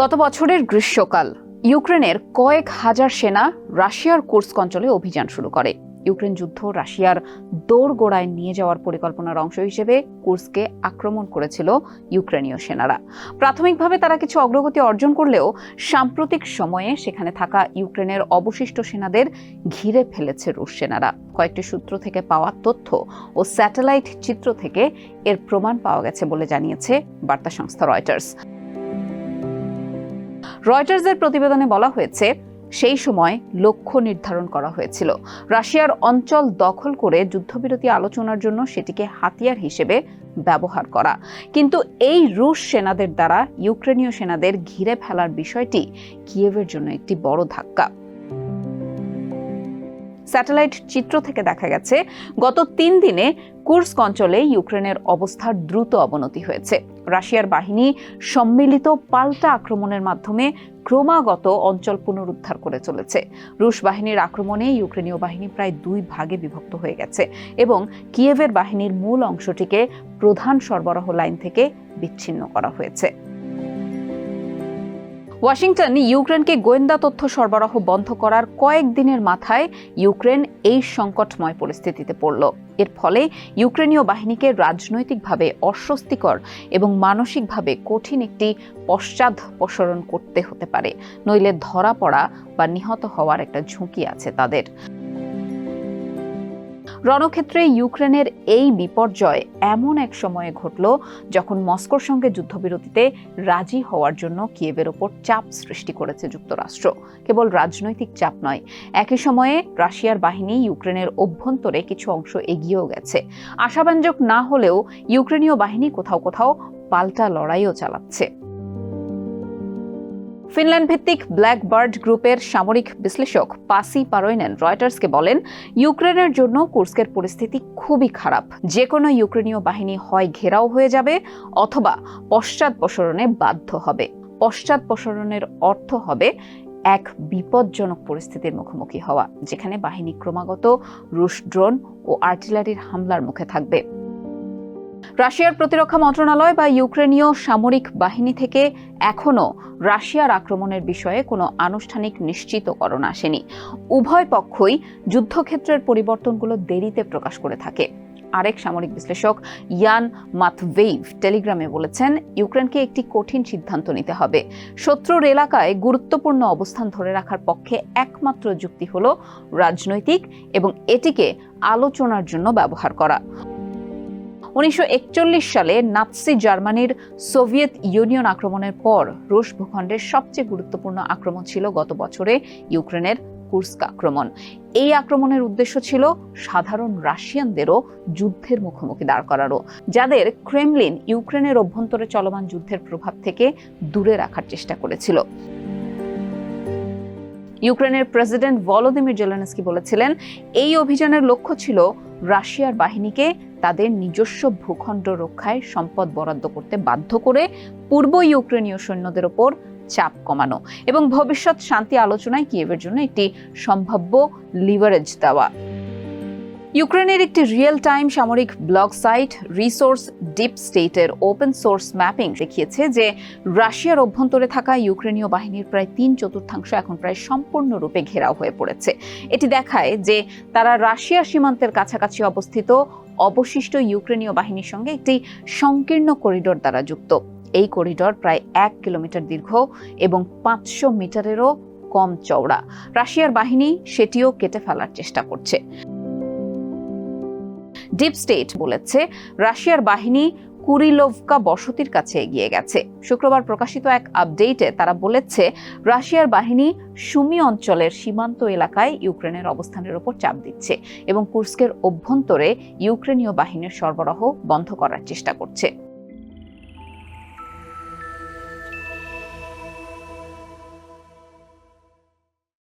গত বছরের গ্রীষ্মকাল। ইউক্রেনের কয়েক হাজার সেনা রাশিয়ার কুর্স্ক অঞ্চলে অভিযান শুরু করে। ইউক্রেন যুদ্ধ রাশিয়ার দোরগোড়ায় নিয়ে যাওয়ার পরিকল্পনার অংশ হিসেবে কুর্সকে আক্রমণ করেছিল ইউক্রেনীয় সেনারা। প্রাথমিকভাবে তারা কিছু অগ্রগতি অর্জন করলেও সাম্প্রতিক সময়ে সেখানে থাকা ইউক্রেনের অবশিষ্ট সেনাদের ঘিরে ফেলেছে রুশ সেনারা। কয়েকটি সূত্র থেকে পাওয়া তথ্য ও স্যাটেলাইট চিত্র থেকে এর প্রমাণ পাওয়া গেছে বলে জানিয়েছে বার্তা সংস্থা রয়টার্স। রয়টার্সের প্রতিবেদনে বলা হয়েছে, সেই সময় লক্ষ্য নির্ধারণ করা হয়েছিল। রাশিয়ার অঞ্চল দখল করে যুদ্ধবিরতি আলোচনার জন্য সেটিকে হাতিয়ার হিসেবে ব্যবহার করা। কিন্তু এই রুশ সেনাদের দ্বারা ইউক্রেনীয় সেনাদের ঘিরে ফেলার বিষয়টি কিয়েভের জন্য একটি বড় ধাক্কা। স্যাটেলাইট চিত্র থেকে দেখা গেছে, গত তিন দিনে কুর্স্ক অঞ্চলে ইউক্রেনের অবস্থার দ্রুত অবনতি হয়েছে। রাশিয়ার বাহিনী সম্মিলিত পাল্টা আক্রমণের মাধ্যমে ক্রমাগত অঞ্চল পুনরুদ্ধার করে চলেছে। রুশ বাহিনীর আক্রমণে ইউক্রেনীয় বাহিনী প্রায় দুই ভাগে বিভক্ত হয়ে গেছে এবং কিয়েভের বাহিনীর মূল অংশটিকে প্রধান সরবরাহ লাইন থেকে বিচ্ছিন্ন করা হয়েছে। ওয়াশিংটন ইউক্রেনকে গোয়েন্দা তথ্য সরবরাহ বন্ধ করার কয়েক দিনের মাথায় ইউক্রেন এই সংকটময় পরিস্থিতিতে পড়ল। এর ফলে ইউক্রেনীয় বাহিনীকে রাজনৈতিকভাবে অস্বস্তিকর এবং মানসিকভাবে কঠিন একটি পশ্চাদপসরণ করতে হতে পারে। নইলে ধরা পড়া বা নিহত হওয়ার একটা ঝুঁকি আছে তাদের। রণক্ষেত্রে ইউক্রেনের এই বিপর্যয় এমন এক সময়ে ঘটল যখন মস্কোর সঙ্গে যুদ্ধবিরতিতে রাজি হওয়ার জন্য কিয়েভের ওপর চাপ সৃষ্টি করেছে যুক্তরাষ্ট্র। কেবল রাজনৈতিক চাপ নয়, একই সময়ে রাশিয়ার বাহিনী ইউক্রেনের অভ্যন্তরে কিছু অংশ এগিয়েও গেছে। আশাব্যঞ্জক না হলেও ইউক্রেনীয় বাহিনী কোথাও কোথাও পাল্টা লড়াইও চালাচ্ছে। ফিনল্যান্ড ভিত্তিক ব্ল্যাক বার্ড গ্রুপের সামরিক বিশ্লেষক পাসি পারোইনেন রয়টার্সকে বলেন, ইউক্রেনের জন্য কুর্স্কের পরিস্থিতি খুবই খারাপ। যে কোনো ইউক্রেনীয় বাহিনী হয় ঘেরাও হয়ে যাবে অথবা পশ্চাদপসরণে বাধ্য হবে। পশ্চাদপসরণের অর্থ হবে এক বিপজ্জনক পরিস্থিতির মুখোমুখি হওয়া, যেখানে বাহিনী ক্রমাগত রুশ ড্রোন ও আর্টিলারির হামলার মুখে থাকবে। রাশিয়ার প্রতিরক্ষা মন্ত্রণালয় বা ইউক্রেনীয় সামরিক বাহিনী থেকে এখনও রাশিয়ার আক্রমণের বিষয়ে কোনো আনুষ্ঠানিক নিশ্চিতকরণ আসেনি। উভয় পক্ষই যুদ্ধক্ষেত্রের পরিবর্তনগুলো দেরিতে প্রকাশ করে থাকে। আরেক সামরিক বিশ্লেষক ইয়ান মাথভেইভ টেলিগ্রামে বলেছেন, ইউক্রেনকে একটি কঠিন সিদ্ধান্ত নিতে হবে। শত্রুর এলাকায় গুরুত্বপূর্ণ অবস্থান ধরে রাখার পক্ষে একমাত্র যুক্তি হল রাজনৈতিক এবং এটিকে আলোচনার জন্য ব্যবহার করা। উনিশশো একচল্লিশ সালে নাৎসি জার্মানির সোভিয়েত ইউনিয়ন আক্রমণের পর রুশ ভূখণ্ডের সবচেয়ে গুরুত্বপূর্ণ আক্রমণ ছিল গত বছরে ইউক্রেনের কুর্স্ক আক্রমণ। এই আক্রমণের উদ্দেশ্য ছিল সাধারণ রাশিয়ানদেরও যুদ্ধের মুখোমুখি দাঁড় করারও যাদের ক্রেমলিন ইউক্রেনের অভ্যন্তরে চলমান যুদ্ধের প্রভাব থেকে দূরে রাখার চেষ্টা করেছিল। ইউক্রেনের প্রেসিডেন্ট ভলোদিমির জেলেনস্কি বলেছিলেন, এই অভিযানের লক্ষ্য ছিল রাশিয়ার বাহিনীকে তাদের নিজস্ব ভূখণ্ড রক্ষায় সম্পদ বরাদ্দ করতে বাধ্য করে পূর্ব ইউক্রেনীয় সৈন্যদের ওপর চাপ কমানো এবং ভবিষ্যৎ শান্তি আলোচনায় কিয়েভের জন্য একটি সম্ভাব্য লিভারেজ দেওয়া। ইউক্রেনের একটি রিয়েল টাইম সামরিক ব্লগ সাইট রিসোর্স ডিপ স্টেটের ওপেন সোর্স ম্যাপিং দেখিয়েছে যে রাশিয়ার অভ্যন্তরে থাকা ইউক্রেনীয় বাহিনীর প্রায় তিন চতুর্থাংশ এখন প্রায় সম্পূর্ণরূপে ঘেরাও হয়ে পড়েছে। এটি দেখায় যে তারা রাশিয়ার সীমান্তের কাছাকাছি অবস্থিত অবশিষ্ট ইউক্রেনীয় বাহিনীর সঙ্গে একটি সংকীর্ণ করিডোর দ্বারা যুক্ত। এই করিডোর প্রায় এক কিলোমিটার দীর্ঘ এবং পাঁচশো মিটারেরও কম চওড়া। রাশিয়ার বাহিনী সেটিও কেটে ফেলার চেষ্টা করছে। ডিপ স্টেট বলেছে, রাশিয়ার বাহিনী কুরিলোভকা বসতির কাছে এগিয়ে গেছে। শুক্রবার প্রকাশিত এক আপডেটে তারা বলেছে, রাশিয়ার বাহিনী সুমি অঞ্চলের সীমান্ত এলাকায় ইউক্রেনের অবস্থানের ওপর চাপ দিচ্ছে এবং কুর্স্কের অভ্যন্তরে ইউক্রেনীয় বাহিনীর সরবরাহ বন্ধ করার চেষ্টা করছে।